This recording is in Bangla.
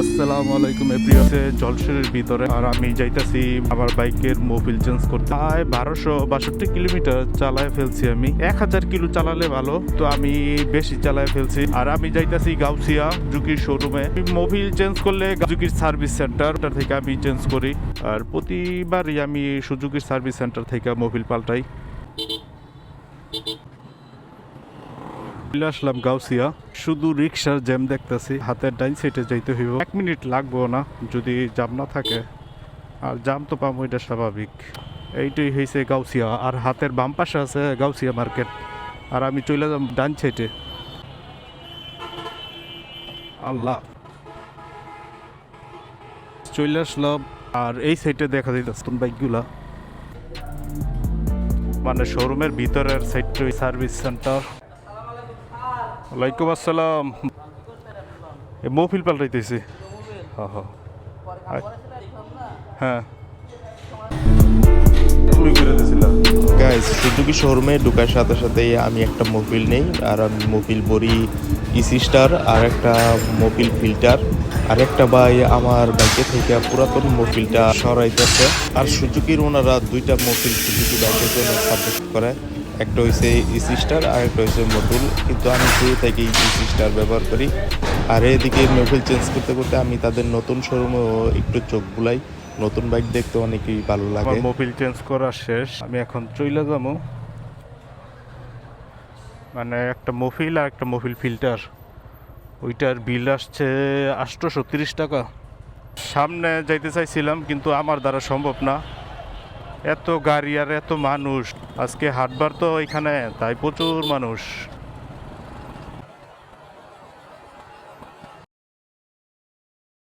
আসসালামু আলাইকুম এপ্রিয়াতে জলসরের ভিতরে। আর আমি যাইতাছি আমার বাইকের মোবিল চেঞ্জ করতে। প্রায় বারোশো বাষট্টি কিলোমিটার চালায় ফেলছি আমি। এক হাজার কিলো চালালে ভালো, তো আমি বেশি চালায় ফেলছি। আর আমি যাইতাছি গাউসিয়া জুকির শোরুমে মোবিল চেঞ্জ করলে জুকির সার্ভিস সেন্টার থেকে আমি চেঞ্জ করি। আর প্রতিবারই আমি সুজুকির সার্ভিস সেন্টার থেকে মোবিল পাল্টাই। চলে আসলাম গাউসিয়া। শুধু রিক্সার জ্যাম দেখতেছি, হাতের ডাইন সাইডে যাইতে হইব। এক মিনিট লাগবো না, যদি জাম না থাকে। আর জাম তো পাবো এটা স্বাভাবিক। এইটাই হয়েছে গাউসিয়া। আর হাতের বাম পাশে আছে গাউসিয়া মার্কেট। আর আমি চলে যাব ডান সাইডে আল্লাহ। চলে আসলাম, আর এই সাইডে দেখা যাইতেছে বাইকগুলা। মানে শোরুমের ভিতরের সাইডটা সার্ভিস সেন্টার ওয়ালাইকুম আসসালাম। এ মহফিল পাল্টাইতেছি। হ্যাঁ। গাইজ সুজুকি শোরুমে ঢোকার সাথে সাথেই আমি একটা মোবিল নেই আর আমি মোবিল বড়ি ইসি স্টার আর একটা মোবিল ফিল্টার আর একটা ভাই আমার বাইকে থেকে পুরাতন মোবিলটা সরাইতেছে। আর সুজুকির ওনারা দুইটা মোবিল সুজুকি বাইকের জন্য সাবজেক্ট করে। একটা হয়েছে ইসি স্টার আর একটা হয়েছে মডুল কিন্তু আমি শুরু থেকে ইসি স্টার ব্যবহার করি আর এদিকে মোবিল চেঞ্জ করতে করতে আমি তাদের নতুন শোরুমেও একটু চোখ বুলাই। নতুন বাইক দেখতে অনেকই ভালো লাগে। মোবিল চেঞ্জ করা শেষ। আমি এখন চইলা যাব। মানে একটা মোফিল আর একটা মোফিল ফিল্টার ওইটার বিল আসছে আটশোশো তিরিশ টাকা। সামনে যাইতে চাইছিলাম কিন্তু আমার দ্বারা সম্ভব না। এত গাড়ি আর এত মানুষ। আজকে হাটবার তো এখানে তাই প্রচুর মানুষ।